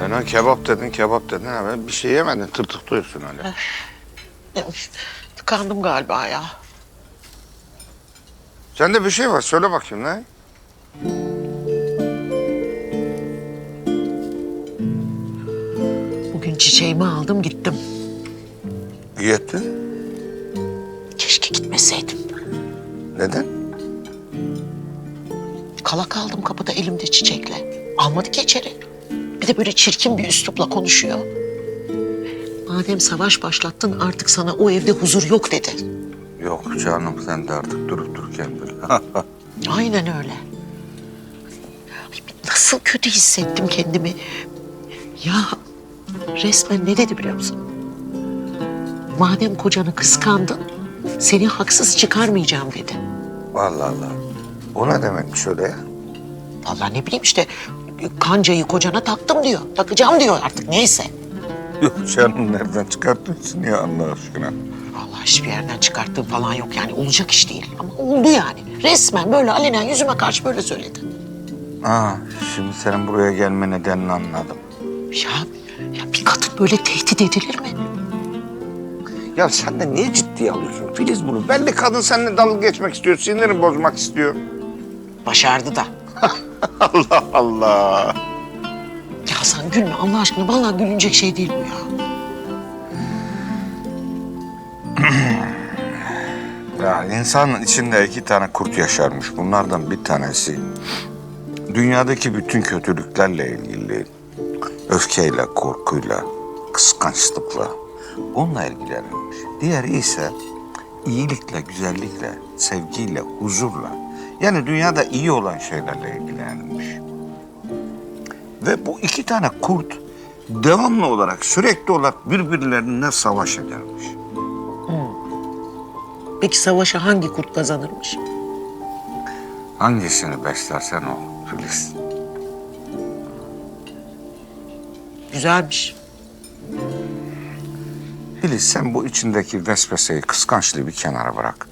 Lan kebap dedin, kebap dedin. Hemen bir şey yemedin, tırtıklıyorsun öyle. Tıkandım galiba ya. Sende bir şey var, söyle bakayım ne? Bugün çiçeğimi aldım gittim. İyi ettin. Keşke gitmeseydim. Neden? Kala kaldım kapıda elimde çiçekle. Almadı ki içeri. De böyle çirkin bir üslupla konuşuyor. Madem savaş başlattın artık sana o evde huzur yok dedi. Yok canım, sen de artık durup dururken bil. Aynen öyle. Ay, Nasıl kötü hissettim kendimi. Ya resmen ne dedi biliyor musun? Madem kocanı kıskandın, seni haksız çıkarmayacağım dedi. Allah Allah. O ne demekmiş öyle ya? Vallahi ne bileyim işte kancayı kocana taktım diyor. Takacağım diyor artık neyse. Yok canım, nereden çıkartıyorsun ya Allah aşkına? Vallahi hiçbir yerden çıkarttığım falan yok yani olacak iş değil. Ama oldu yani. Resmen böyle alenen yüzüme karşı böyle söyledi. Aa, şimdi senin buraya gelme nedenini anladım. Ya, ya bir kadın böyle tehdit edilir mi? Ya sen de niye ciddiye alıyorsun Filiz bunu? Belli kadın seninle dalga geçmek istiyor, sinirini bozmak istiyor. Başardı da. Allah Allah. Ya sen gülme Allah aşkına. Vallahi gülünecek şey değil bu ya. Ya insanın içinde iki tane kurt yaşarmış. Bunlardan bir tanesi dünyadaki bütün kötülüklerle ilgili öfkeyle, korkuyla, kıskançlıkla onunla ilgilenirmiş. Diğeri ise iyilikle, güzellikle, sevgiyle, huzurla yani dünyada iyi olan şeylerle ilgilenirmiş. Ve bu iki tane kurt devamlı olarak, sürekli olarak birbirlerine savaş edermiş. Peki savaşa hangi kurt kazanırmış? Hangisini beslersen o Filiz. Güzelmiş. Filiz sen bu içindeki vesveseyi, kıskançlığı bir kenara bırak.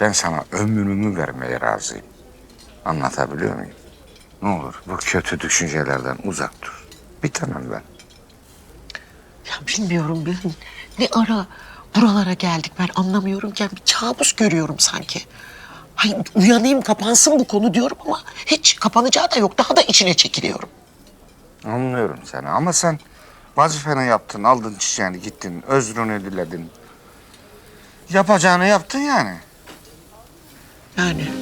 Ben sana ömrümü vermeye razıyım. Anlatabiliyor muyum? Ne olur bu kötü düşüncelerden uzak dur. Bir tanem ben. Ya bilmiyorum ben ne ara buralara geldik ben anlamıyorum ki. Bir kabus görüyorum sanki. Hayır uyanayım kapansın bu konu diyorum ama hiç kapanacağı da yok. Daha da içine çekiliyorum. Anlıyorum seni ama sen vazifeni yaptın, aldın çiçeğini gittin, özrünü diledin. Yapacağını yaptın yani. Yani